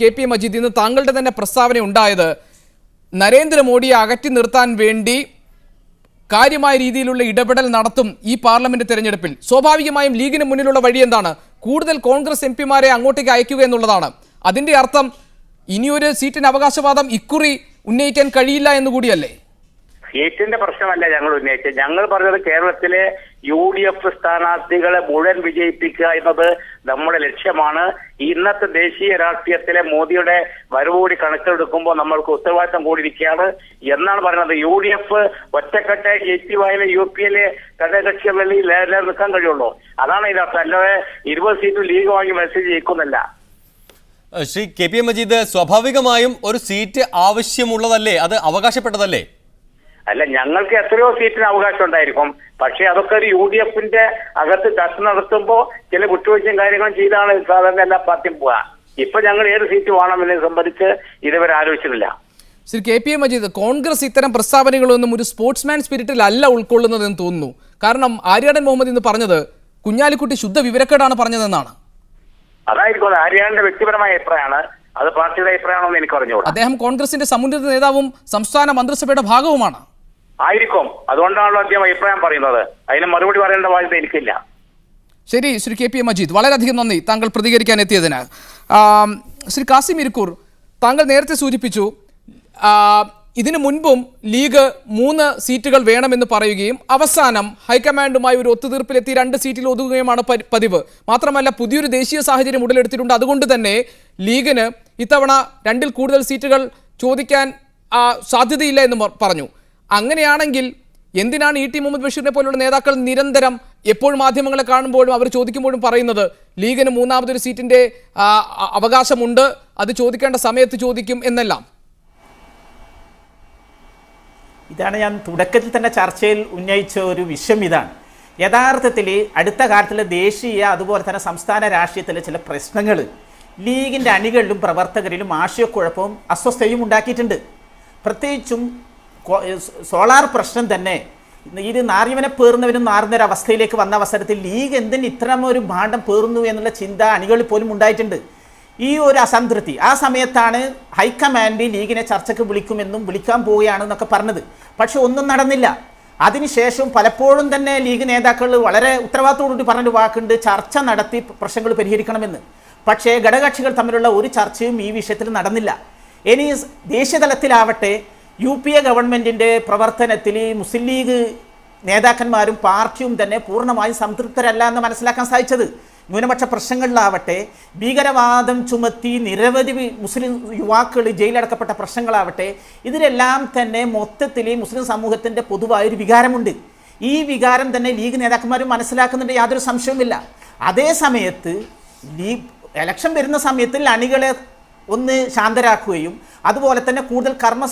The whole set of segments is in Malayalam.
കെ പി മജീദ് ഇന്ന് താങ്കളുടെ തന്നെ പ്രസ്താവന ഉണ്ടായത് നരേന്ദ്രമോദിയെ അകറ്റി നിർത്താൻ വേണ്ടി കാര്യമായ രീതിയിലുള്ള ഇടപെടൽ നടത്തും ഈ പാർലമെന്റ് തെരഞ്ഞെടുപ്പിൽ. സ്വാഭാവികമായും ലീഗിന് മുന്നിലുള്ള വഴി എന്താണ്? കൂടുതൽ കോൺഗ്രസ് എം പിമാരെ അങ്ങോട്ടേക്ക് അയക്കുക എന്നുള്ളതാണ്. അതിന്റെ അർത്ഥം ഇനിയൊരു സീറ്റിന് അവകാശവാദം ഇക്കുറി ഉന്നയിക്കാൻ കഴിയില്ല എന്ന് കൂടിയല്ലേ? സീറ്റിന്റെ പ്രശ്നമല്ല ഞങ്ങൾ ഉന്നയിച്ചത്. ഞങ്ങൾ പറഞ്ഞത് കേരളത്തിലെ യു ഡി എഫ് സ്ഥാനാർത്ഥികളെ മുഴുവൻ വിജയിപ്പിക്കുക എന്നത് നമ്മുടെ ലക്ഷ്യമാണ് ഇന്നത്തെ ദേശീയ രാഷ്ട്രീയത്തിലെ മോദിയുടെ വരവോടി കണക്കിലെടുക്കുമ്പോൾ നമ്മൾക്ക് ഉത്തരവാദിത്തം കൂടിയിരിക്കുകയാണ്. എന്നാണ് പറയുന്നത്. യു ഡി എഫ് ഒറ്റക്കെട്ട് എ പി വായിലെ യു പി എല്ലെ ഘടകകക്ഷികളിൽ നിൽക്കാൻ കഴിയുള്ളൂ. അതാണ് ഇതിനകത്ത് അല്ലാതെ ഇരുപത് സീറ്റും ലീഗ് വാങ്ങി മെസ്സേജ് ജയിക്കുന്നില്ല ഏഹ് Shri K P M Majeed സ്വാഭാവികമായും ഒരു സീറ്റ് ആവശ്യമുള്ളതല്ലേ? അത് അവകാശപ്പെട്ടതല്ലേ? അല്ല ഞങ്ങൾക്ക് എത്രയോ സീറ്റിന് അവകാശം ഉണ്ടായിരിക്കും. പക്ഷേ അതൊക്കെ ഒരു യു ഡി എഫിന്റെ അകത്ത് ചർച്ച നടത്തുമ്പോൾ ചില കുറ്റവീഴ്ചയും കാര്യങ്ങളും ചെയ്താണ് സാധാരണ എല്ലാ പാർട്ടിയും പോവാ ഇപ്പൊ ഞങ്ങൾ ഏത് സീറ്റ് വേണമെന്നതിനെ സംബന്ധിച്ച് ഇതുവരെ ആലോചിച്ചിട്ടില്ല. Shri K P A Majeed Congress ഇത്തരം പ്രസ്താവനകളൊന്നും ഒരു സ്പോർട്സ്മാൻ സ്പിരിറ്റിൽ സ്പിരിറ്റിലല്ല ഉൾക്കൊള്ളുന്നതെന്ന് തോന്നുന്നു. കാരണം ആര്യാടൻ മുഹമ്മദ് ഇന്ന് പറഞ്ഞത് കുഞ്ഞാലിക്കുട്ടി ശുദ്ധ വിവരക്കേടാണ് പറഞ്ഞതെന്നാണ്. അതായിരിക്കും ആര്യാടന്റെ വ്യക്തിപരമായ അഭിപ്രായമാണ്. അത് പാർട്ടിയുടെ അഭിപ്രായമാണെന്ന് എനിക്ക് അറിഞ്ഞോളൂ അദ്ദേഹം കോൺഗ്രസിന്റെ സമുന്നത നേതാവും സംസ്ഥാന മന്ത്രിസഭയുടെ ഭാഗവുമാണ്. ആയിരിക്കും. അതുകൊണ്ടാണല്ലോ അദ്ദേഹം അഭിപ്രായം പറയുന്നത്. അതിന് മറുപടി പറയേണ്ട ബാധ്യത എനിക്കില്ല. ശരി ശ്രീ കെ പി മജീദ്. വളരെയധികം നന്ദി താങ്കൾ പ്രതികരിക്കാൻ എത്തിയതിന്. ശ്രീ കാസിം ഇരിക്കൂർ താങ്കൾ നേരത്തെ സൂചിപ്പിച്ചു ഇതിനു മുൻപും ലീഗ് മൂന്ന് സീറ്റുകൾ വേണമെന്ന് പറയുകയും അവസാനം ഹൈക്കമാൻഡുമായി ഒരു ഒത്തുതീർപ്പിലെത്തി രണ്ട് സീറ്റിൽ ഒതുങ്ങുകയുമാണ് പതിവ്. മാത്രമല്ല പുതിയൊരു ദേശീയ സാഹചര്യം ഉടലെടുത്തിട്ടുണ്ട്. അതുകൊണ്ട് തന്നെ ലീഗിന് ഇത്തവണ രണ്ടിൽ കൂടുതൽ സീറ്റുകൾ ചോദിക്കാൻ സാധ്യതയില്ല എന്ന് പറഞ്ഞു. അങ്ങനെയാണെങ്കിൽ എന്തിനാണ് ഇ ടി മുഹമ്മദ് ബഷീറിനെ പോലുള്ള നേതാക്കൾ നിരന്തരം എപ്പോഴും മാധ്യമങ്ങളെ കാണുമ്പോഴും അവർ ചോദിക്കുമ്പോഴും പറയുന്നത്? ലീഗിന് മൂന്നാമതൊരു സീറ്റിന്റെ അവകാശമുണ്ട്. അത് ചോദിക്കേണ്ട സമയത്ത് ചോദിക്കും എന്നെല്ലാം. ഇതാണ് ഞാൻ തുടക്കത്തിൽ തന്നെ ചർച്ചയിൽ ഉന്നയിച്ച ഒരു വിഷയം ഇതാണ്. യഥാർത്ഥത്തിൽ അടുത്ത കാലത്തിലെ ദേശീയ അതുപോലെ തന്നെ സംസ്ഥാന രാഷ്ട്രീയത്തിലെ ചില പ്രശ്നങ്ങൾ ലീഗിന്റെ അണികളിലും പ്രവർത്തകരിലും ആശയക്കുഴപ്പവും അസ്വസ്ഥയും ഉണ്ടാക്കിയിട്ടുണ്ട്. പ്രത്യേകിച്ചും സോളാർ പ്രശ്നം തന്നെ. ഇത് നാറിയവനെ പേറുന്നവനും നാറുന്ന ഒരു അവസ്ഥയിലേക്ക് വന്ന അവസരത്തിൽ ലീഗ് എന്തിന് ഇത്തരമൊരു ഭാണ്ഡം പേറുന്നു എന്നുള്ള ചിന്ത അണികളിൽ പോലും ഉണ്ടായിട്ടുണ്ട്. ഈ ഒരു അസംതൃപ്തി. ആ സമയത്താണ് ഹൈക്കമാൻഡ് ലീഗിനെ ചർച്ചയ്ക്ക് വിളിക്കുമെന്നും വിളിക്കാൻ പോവുകയാണെന്നൊക്കെ പറഞ്ഞത്. പക്ഷെ ഒന്നും നടന്നില്ല. അതിനുശേഷം പലപ്പോഴും തന്നെ ലീഗ് നേതാക്കൾ വളരെ ഉത്തരവാദിത്തോടുകൂടി പറഞ്ഞൊരു വാക്കുണ്ട് ചർച്ച നടത്തി പ്രശ്നങ്ങൾ പരിഹരിക്കണമെന്ന്. പക്ഷേ ഘടകകക്ഷികൾ തമ്മിലുള്ള ഒരു ചർച്ചയും ഈ വിഷയത്തിൽ നടന്നില്ല. ഇനി ദേശീയതലത്തിലാവട്ടെ യു പി എ ഗവൺമെന്റിന്റെ പ്രവർത്തനത്തിൽ മുസ്ലിം ലീഗ് നേതാക്കന്മാരും പാർട്ടിയും തന്നെ പൂർണമായും സംതൃപ്തരല്ല എന്ന് മനസ്സിലാക്കാൻ സാധിച്ചത്. ന്യൂനപക്ഷ പ്രശ്നങ്ങളിലാവട്ടെ ഭീകരവാദം ചുമത്തി നിരവധി മുസ്ലിം യുവാക്കൾ ജയിലടക്കപ്പെട്ട പ്രശ്നങ്ങളാവട്ടെ ഇതിലെല്ലാം തന്നെ മൊത്തത്തിൽ മുസ്ലിം സമൂഹത്തിന്റെ പൊതുവായൊരു വികാരമുണ്ട്. ഈ വികാരം തന്നെ ലീഗ് നേതാക്കന്മാരും മനസ്സിലാക്കുന്നുണ്ട് യാതൊരു സംശയവുമില്ല. അതേ സമയത്ത് ലീഗ് എലക്ഷൻ വരുന്ന സമയത്തിൽ അണികളെ ഒന്ന് ശാന്തരാക്കുകയും അതുപോലെ തന്നെ കൂടുതൽ കർമ്മ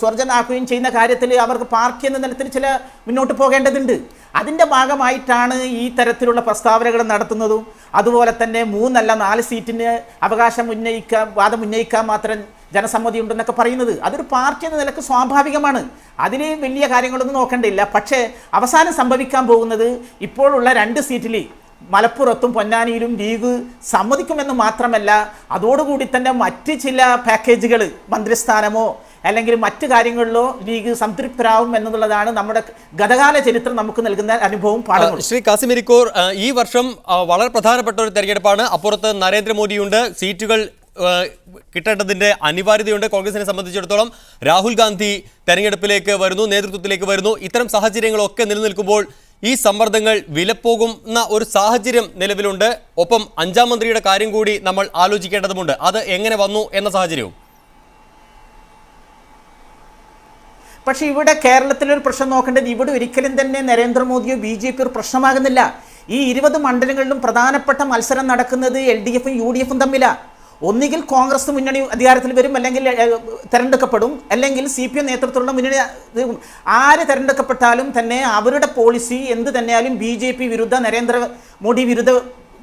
സ്വർജനാക്കുകയും ചെയ്യുന്ന കാര്യത്തിൽ അവർക്ക് പാർട്ടി എന്ന നിലത്തിൽ ചില മുന്നോട്ട് പോകേണ്ടതുണ്ട്. അതിന്റെ ഭാഗമായിട്ടാണ് ഈ തരത്തിലുള്ള പ്രസ്താവനകൾ നടത്തുന്നതും. അതുപോലെ തന്നെ മൂന്നല്ല നാല് സീറ്റിന് അവകാശം ഉന്നയിക്കാൻ വാദം ഉന്നയിക്കാൻ മാത്രം ജനസമ്മതി ഉണ്ടെന്നൊക്കെ പറയുന്നത്. അതൊരു പാർട്ടി എന്ന നിലയ്ക്ക് സ്വാഭാവികമാണ്. അതിൽ വലിയ കാര്യങ്ങളൊന്നും നോക്കേണ്ടില്ല പക്ഷേ അവസാനം സംഭവിക്കാൻ പോകുന്നത് ഇപ്പോഴുള്ള രണ്ട് സീറ്റിൽ മലപ്പുറത്തും പൊന്നാനിയിലും ലീഗ് സമ്മതിക്കുമെന്ന് മാത്രമല്ല അതോടുകൂടി തന്നെ മറ്റ് ചില പാക്കേജുകൾ മന്ത്രിസ്ഥാനമോ അല്ലെങ്കിൽ മറ്റു കാര്യങ്ങളിലോ ലീഗ് സംതൃപ്തരാകും എന്നുള്ളതാണ് നമ്മുടെ ഗതകാല ചരിത്രം നമുക്ക് നൽകുന്ന അനുഭവം പാഠങ്ങളും. ശ്രീ കാസിമിരിക്കോർ ഈ വർഷം വളരെ പ്രധാനപ്പെട്ട ഒരു തെരഞ്ഞെടുപ്പാണ്. അപ്പുറത്ത് നരേന്ദ്രമോദിയുണ്ട് സീറ്റുകൾ കിട്ടേണ്ടതിന്റെ അനിവാര്യതയുണ്ട് കോൺഗ്രസിനെ സംബന്ധിച്ചിടത്തോളം. രാഹുൽ ഗാന്ധി തെരഞ്ഞെടുപ്പിലേക്ക് വരുന്നു നേതൃത്വത്തിലേക്ക് വരുന്നു. ഇത്തരം സാഹചര്യങ്ങളൊക്കെ നിലനിൽക്കുമ്പോൾ ഈ സമ്മർദ്ദങ്ങൾ വിലപ്പോകുന്ന ഒരു സാഹചര്യം നിലവിലുണ്ട്. ഒപ്പം അഞ്ചാം മന്ത്രിയുടെ കാര്യം കൂടി നമ്മൾ ആലോചിക്കേണ്ടതുണ്ട് അത് എങ്ങനെ വന്നു എന്ന സാഹചര്യവും. പക്ഷേ ഇവിടെ കേരളത്തിലൊരു പ്രശ്നം നോക്കേണ്ടത് ഇവിടെ ഒരിക്കലും തന്നെ നരേന്ദ്രമോദിയോ ബി ജെ പി ഒരു പ്രശ്നമാകുന്നില്ല. ഈ ഇരുപത് മണ്ഡലങ്ങളിലും പ്രധാനപ്പെട്ട മത്സരം നടക്കുന്നത് എൽ ഡി എഫും യു ഡി എഫും തമ്മിലാണ് ഒന്നുകിൽ കോൺഗ്രസ് മുന്നണി അധികാരത്തിൽ വരും അല്ലെങ്കിൽ തെരഞ്ഞെടുക്കപ്പെടും അല്ലെങ്കിൽ സി പി എം നേതൃത്വത്തിലുള്ള മുന്നണി ആര് തെരഞ്ഞെടുക്കപ്പെട്ടാലും തന്നെ അവരുടെ പോളിസി എന്ത് തന്നെയാലും ബി ജെ പി വിരുദ്ധ നരേന്ദ്രമോദി വിരുദ്ധ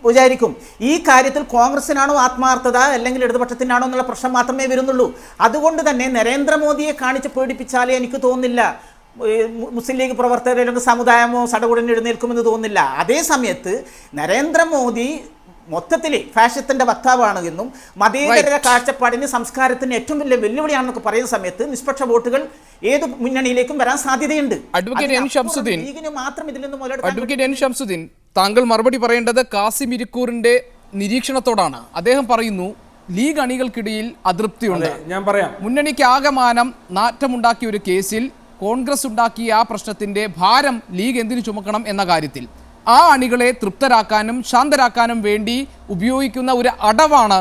വിചാരിക്കും. ഈ കാര്യത്തിൽ കോൺഗ്രസിനാണോ ആത്മാർത്ഥത അല്ലെങ്കിൽ ഇടതുപക്ഷത്തിനാണോ എന്നുള്ള പ്രശ്നം മാത്രമേ വരുന്നുള്ളൂ. അതുകൊണ്ട് തന്നെ നരേന്ദ്രമോദിയെ കാണിച്ച് പേടിപ്പിച്ചാലേ എനിക്ക് തോന്നുന്നില്ല മുസ്ലിം ലീഗ് പ്രവർത്തകർ അല്ലെങ്കിൽ സമുദായമോ സടകുടൻ എഴുന്നേൽക്കുമെന്ന് തോന്നുന്നില്ല. അതേ സമയത്ത് നരേന്ദ്രമോദി മൊത്തത്തിൽ ഫാഷത്തിന്റെ വക്താവാണ് എന്നും മതേതര കാഴ്ചപ്പാടിന് സംസ്കാരത്തിന് ഏറ്റവും വലിയ വെല്ലുവിളിയാണെന്നൊക്കെ പറയുന്ന സമയത്ത് നിഷ്പക്ഷ വോട്ടുകൾ ഏത് മുന്നണിയിലേക്കും വരാൻ സാധ്യതയുണ്ട്. Advocate N Shamsuddin. ലീഗിന് മാത്രം ഇതിൽ നിന്ന് അഡ്വക്കേറ്റ് എൻ ഷംസുദ്ദീൻ താങ്കൾ മറുപടി പറയേണ്ടത് കാസിം ഇരിക്കൂറിന്റെ നിരീക്ഷണത്തോടാണ്. അദ്ദേഹം പറയുന്നു ലീഗ് അണികൾക്കിടയിൽ അതൃപ്തിയുണ്ട്. ഞാൻ പറയാം. മുന്നണിക്ക് ആകമാനം നാറ്റമുണ്ടാക്കിയ ഒരു കേസിൽ കോൺഗ്രസ് ഉണ്ടാക്കിയ ആ പ്രശ്നത്തിന്റെ ഭാരം ലീഗ് എന്തിനു ചുമക്കണം എന്ന കാര്യത്തിൽ. ആ അണികളെ തൃപ്തരാക്കാനും ശാന്തരാക്കാനും വേണ്ടി ഉപയോഗിക്കുന്ന ഒരു അടവാണ്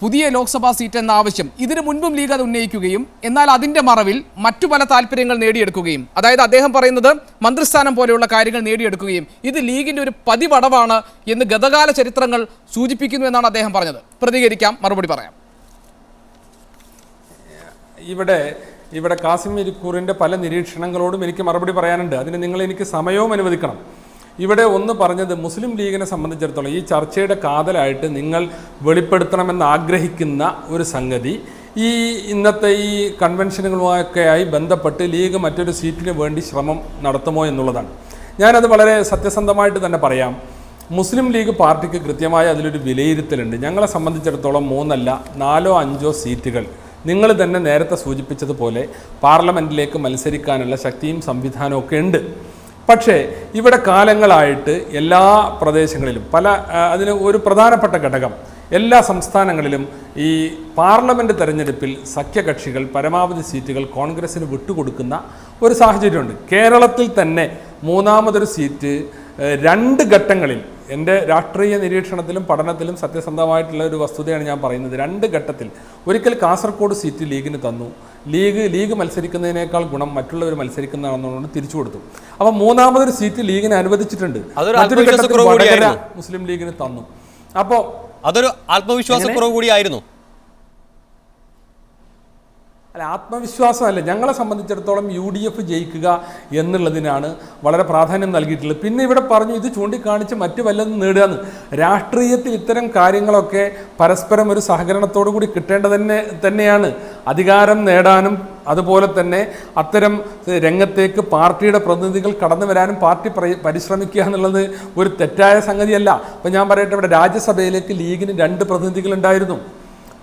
പുതിയ ലോക്സഭാ സീറ്റ് എന്ന ആവശ്യം. ഇതിനു മുൻപും ലീഗ് അത് ഉന്നയിക്കുകയും എന്നാൽ അതിന്റെ മറവിൽ മറ്റു പല താല്പര്യങ്ങൾ നേടിയെടുക്കുകയും അതായത് അദ്ദേഹം പറയുന്നത് മന്ത്രിസ്ഥാനം പോലെയുള്ള കാര്യങ്ങൾ നേടിയെടുക്കുകയും ഇത് ലീഗിന്റെ ഒരു പതിവടവാണ് എന്ന് ഗതകാല ചരിത്രങ്ങൾ സൂചിപ്പിക്കുന്നു എന്നാണ് അദ്ദേഹം പറഞ്ഞത്. പ്രതികരിക്കാം മറുപടി പറയാം. ഇവിടെ ഇവിടെ കാസിം ഇരിക്കൂറിന്റെ പല നിരീക്ഷണങ്ങളോടും എനിക്ക് മറുപടി പറയാനുണ്ട്. അതിന് നിങ്ങൾ എനിക്ക് സമയവും അനുവദിക്കണം. ഇവിടെ ഒന്ന് പറഞ്ഞത് മുസ്ലിം ലീഗിനെ സംബന്ധിച്ചിടത്തോളം ഈ ചർച്ചയുടെ കാതലായിട്ട് നിങ്ങൾ വെളിപ്പെടുത്തണമെന്ന് ആഗ്രഹിക്കുന്ന ഒരു സംഗതി. ഈ ഇന്നത്തെ ഈ കൺവെൻഷനുകളുമൊക്കെയായി ബന്ധപ്പെട്ട് ലീഗ് മറ്റൊരു സീറ്റിന് വേണ്ടി ശ്രമം നടത്തുമോ എന്നുള്ളതാണ്. ഞാനത് വളരെ സത്യസന്ധമായിട്ട് തന്നെ പറയാം. മുസ്ലിം ലീഗ് പാർട്ടിക്ക് കൃത്യമായ അതിലൊരു വിലയിരുത്തലുണ്ട്. ഞങ്ങളെ സംബന്ധിച്ചിടത്തോളം മൂന്നല്ല നാലോ അഞ്ചോ സീറ്റുകൾ. നിങ്ങൾ തന്നെ നേരത്തെ സൂചിപ്പിച്ചതുപോലെ പാർലമെന്റിലേക്ക് മത്സരിക്കാനുള്ള ശക്തിയും സംവിധാനവും ഒക്കെ ഉണ്ട്. പക്ഷേ ഇവിടെ കാലങ്ങളായിട്ട് എല്ലാ പ്രദേശങ്ങളിലും പല അതിന് ഒരു പ്രധാനപ്പെട്ട ഘടകം എല്ലാ സംസ്ഥാനങ്ങളിലും ഈ പാർലമെന്റ് തെരഞ്ഞെടുപ്പിൽ സഖ്യകക്ഷികൾ പരമാവധി സീറ്റുകൾ കോൺഗ്രസ്സിന് വിട്ടുകൊടുക്കുന്ന ഒരു സാഹചര്യമുണ്ട്. കേരളത്തിൽ തന്നെ മൂന്നാമതൊരു സീറ്റ് രണ്ട് ഘട്ടങ്ങളിൽ എന്റെ രാഷ്ട്രീയ നിരീക്ഷണത്തിലും പഠനത്തിലും സത്യസന്ധമായിട്ടുള്ള ഒരു വസ്തുതയാണ് ഞാൻ പറയുന്നത്. രണ്ട് ഘട്ടത്തിൽ. ഒരിക്കൽ കാസർഗോഡ് സീറ്റ് ലീഗിന് തന്നു. ലീഗ് ലീഗ് മത്സരിക്കുന്നതിനേക്കാൾ ഗുണം മറ്റുള്ളവർ മത്സരിക്കുന്നതാണെന്നുകൊണ്ട് തിരിച്ചു കൊടുത്തു. അപ്പോൾ മൂന്നാമതൊരു സീറ്റ് ലീഗിന് അനുവദിച്ചിട്ടുണ്ട്. മറ്റൊരു ഘട്ടത്തിൽ. മുസ്ലിം ലീഗിന് തന്നു. അപ്പോൾ അതൊരു ആത്മവിശ്വാസക്കുറവ് കൂടിയായിരുന്നു. അല്ല ആത്മവിശ്വാസമല്ല. ഞങ്ങളെ സംബന്ധിച്ചിടത്തോളം യു ഡി എഫ് ജയിക്കുക എന്നുള്ളതിനാണ് വളരെ പ്രാധാന്യം നൽകിയിട്ടുള്ളത്. പിന്നെ ഇവിടെ പറഞ്ഞു ഇത് ചൂണ്ടിക്കാണിച്ച് മറ്റു വല്ലതും നേടുക എന്ന് രാഷ്ട്രീയത്തിൽ ഇത്തരം കാര്യങ്ങളൊക്കെ പരസ്പരം ഒരു സഹകരണത്തോടു കൂടി കിട്ടേണ്ട തന്നെ തന്നെയാണ്. അധികാരം നേടാനും അതുപോലെ തന്നെ അത്തരം രംഗത്തേക്ക് പാർട്ടിയുടെ പ്രതിനിധികൾ കടന്നു വരാനും പാർട്ടി പരിശ്രമിക്കുക എന്നുള്ളത് ഒരു തെറ്റായ സംഗതിയല്ല. അപ്പം ഞാൻ പറയട്ടെ ഇവിടെ രാജ്യസഭയിലേക്ക് ലീഗിന് രണ്ട് പ്രതിനിധികളുണ്ടായിരുന്നു.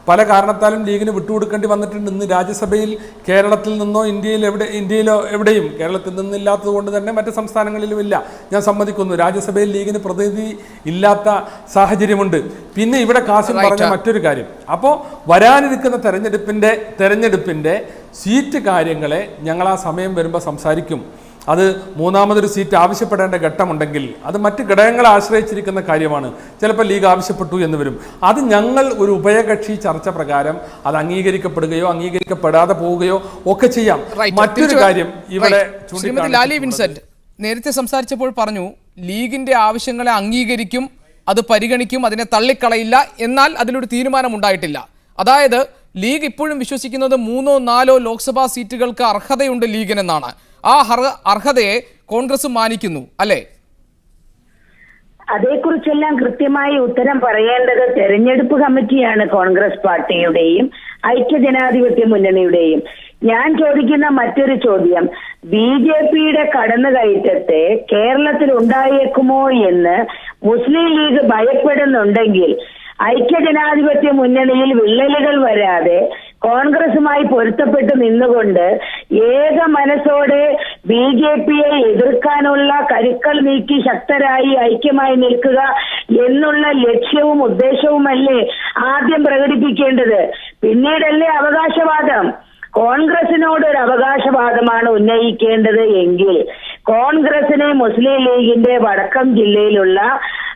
പല കാരണത്താലും ലീഗിന് വിട്ടുകൊടുക്കേണ്ടി വന്നിട്ടുണ്ട്. ഇന്ന് രാജ്യസഭയിൽ കേരളത്തിൽ നിന്നോ ഇന്ത്യയിൽ എവിടെ ഇന്ത്യയിലോ എവിടെയും കേരളത്തിൽ നിന്നില്ലാത്തത് കൊണ്ട് തന്നെ മറ്റ് സംസ്ഥാനങ്ങളിലും ഇല്ല ഞാൻ സമ്മതിക്കുന്നു. രാജ്യസഭയിൽ ലീഗിന് പ്രതിനിധി ഇല്ലാത്ത സാഹചര്യമുണ്ട്. പിന്നെ ഇവിടെ കാസിം Right. പറഞ്ഞ മറ്റൊരു കാര്യം. അപ്പോൾ വരാനിരിക്കുന്ന തെരഞ്ഞെടുപ്പിന്റെ തെരഞ്ഞെടുപ്പിന്റെ സീറ്റ് കാര്യങ്ങളെ ഞങ്ങൾ ആ സമയം വരുമ്പോൾ സംസാരിക്കും. അത് മൂന്നാമതൊരു സീറ്റ് ആവശ്യപ്പെടേണ്ട ഘട്ടമുണ്ടെങ്കിൽ അത് മറ്റ് ഘടകങ്ങളെ ആശ്രയിച്ചിരിക്കുന്ന കാര്യമാണ്. ചിലപ്പോൾ ലീഗ് ആവശ്യപ്പെട്ടു എന്ന് വരും. അത് ഞങ്ങൾ ഒരു ഉഭയകക്ഷി ചർച്ച പ്രകാരം അത് അംഗീകരിക്കപ്പെടുകയോ അംഗീകരിക്കപ്പെടാതെ പോവുകയോ ഒക്കെ ചെയ്യാം. മറ്റൊരു കാര്യം ഇവിടെ. ശ്രീമതി ലാലി വിൻസെന്റ് നേരത്തെ സംസാരിച്ചപ്പോൾ പറഞ്ഞു ലീഗിന്റെ ആവശ്യങ്ങളെ അംഗീകരിക്കും അത് പരിഗണിക്കും അതിനെ തള്ളിക്കളയില്ല എന്നാൽ അതിലൊരു തീരുമാനം ഉണ്ടായിട്ടില്ല അതായത് ലീഗ് ഇപ്പോഴും വിശ്വസിക്കുന്നത് മൂന്നോ നാലോ ലോക്സഭാ സീറ്റുകൾക്ക് അർഹതയുണ്ട് ലീഗിനെന്നാണ്. ആ അർഹ- അർഹതയെ കോൺഗ്രസ് മാനിക്കുന്നു അല്ലേ? അതേക്കുറിച്ചെല്ലാം കൃത്യമായി ഉത്തരം പറയേണ്ടത് തെരഞ്ഞെടുപ്പ് കമ്മിറ്റിയാണ് കോൺഗ്രസ് പാർട്ടിയുടെയും ഐക്യജനാധിപത്യ മുന്നണിയുടെയും. ഞാൻ ചോദിക്കുന്ന മറ്റൊരു ചോദ്യം ബി ജെ പിയുടെ കടന്നുകയറ്റത്തെ കേരളത്തിൽ ഉണ്ടായേക്കുമോ എന്ന് മുസ്ലിം ലീഗ് ഭയപ്പെടുന്നുണ്ടെങ്കിൽ ഐക്യജനാധിപത്യ മുന്നണിയിൽ വിള്ളലുകൾ വരാതെ കോൺഗ്രസുമായി പൊരുത്തപ്പെട്ട് നിന്നുകൊണ്ട് ഏക മനസ്സോടെ ബി ജെ പിയെ എതിർക്കാനുള്ള കരുക്കൾ നീക്കി ശക്തരായി ഐക്യമായി നിൽക്കുക എന്നുള്ള ലക്ഷ്യവും ഉദ്ദേശവുമല്ലേ ആദ്യം പ്രകടിപ്പിക്കേണ്ടത്? പിന്നീടല്ലേ അവകാശവാദം? കോൺഗ്രസിനോട് ഒരു അവകാശവാദമാണ് ഉന്നയിക്കേണ്ടത് എങ്കിൽ കോൺഗ്രസിനെ മുസ്ലിം ലീഗിന്റെ വടക്കം ജില്ലയിലുള്ള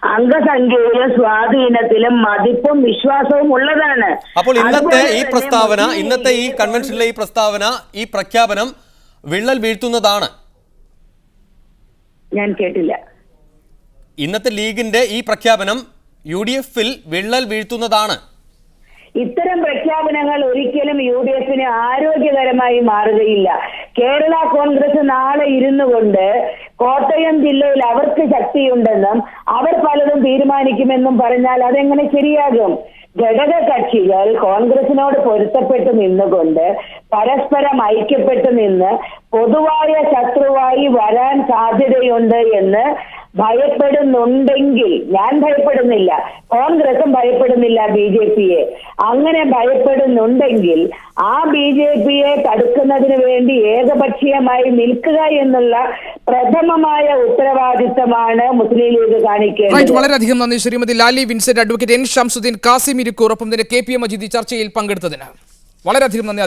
അംഗസംഖ്യയിലും സ്വാധീനത്തിലും മതിപ്പും വിശ്വാസവും ഉള്ളതാണ്. അപ്പോൾ ഇന്നത്തെ ഈ പ്രസ്താവന ഇന്നത്തെ ഈ കൺവെൻഷനിലെ ഈ പ്രസ്താവന ഈ പ്രഖ്യാപനം വിള്ളൽ വീഴ്ത്തുന്നതാണ്. ഞാൻ കേട്ടില്ല. ഇന്നത്തെ ലീഗിന്റെ ഈ പ്രഖ്യാപനം യു ഡി എഫിൽ വിള്ളൽ വീഴ്ത്തുന്നതാണ്. ഇത്തരം പ്രഖ്യാപനങ്ങൾ ഒരിക്കലും യു ഡി എഫിന് ആരോഗ്യകരമായി മാറുകയില്ല. കേരള കോൺഗ്രസ് നാളെ ഇരുന്നു കൊണ്ട് കോട്ടയം ജില്ലയിൽ അവർക്ക് ശക്തിയുണ്ടെന്നും അവർ പലതും തീരുമാനിക്കുമെന്നും പറഞ്ഞാൽ അതെങ്ങനെ ശരിയാകും? ഘടക കക്ഷികൾ കോൺഗ്രസിനോട് പൊരുത്തപ്പെട്ട് നിന്നുകൊണ്ട് പരസ്പരം ഐക്യപ്പെട്ട് നിന്ന് പൊതുവായ ശത്രുവായി വരാൻ സാധ്യതയുണ്ട് എന്ന് ഭയപ്പെടുന്നുണ്ടെങ്കിൽ ഞാൻ ഭയപ്പെടുന്നില്ല കോൺഗ്രസും ഭയപ്പെടുന്നില്ല ബി ജെ പിയെ. അങ്ങനെ ഭയപ്പെടുന്നുണ്ടെങ്കിൽ ആ ബി ജെ പിയെ തടുക്കുന്നതിന് വേണ്ടി ഏകപക്ഷീയമായി നിൽക്കുക എന്നുള്ള പ്രഥമമായ ഉത്തരവാദിത്തമാണ് മുസ്ലിം ലീഗ് കാണിക്കുന്നത് വളരെയധികം നന്ദി. Shrimati Lali Vincent advocate N. Shamsuddin Kasim Irikkur ഒപ്പം തന്നെ കെ. പി. എ. മജീദ് ചർച്ചയിൽ പങ്കെടുത്തതിന്. വളരെയധികം നന്ദി.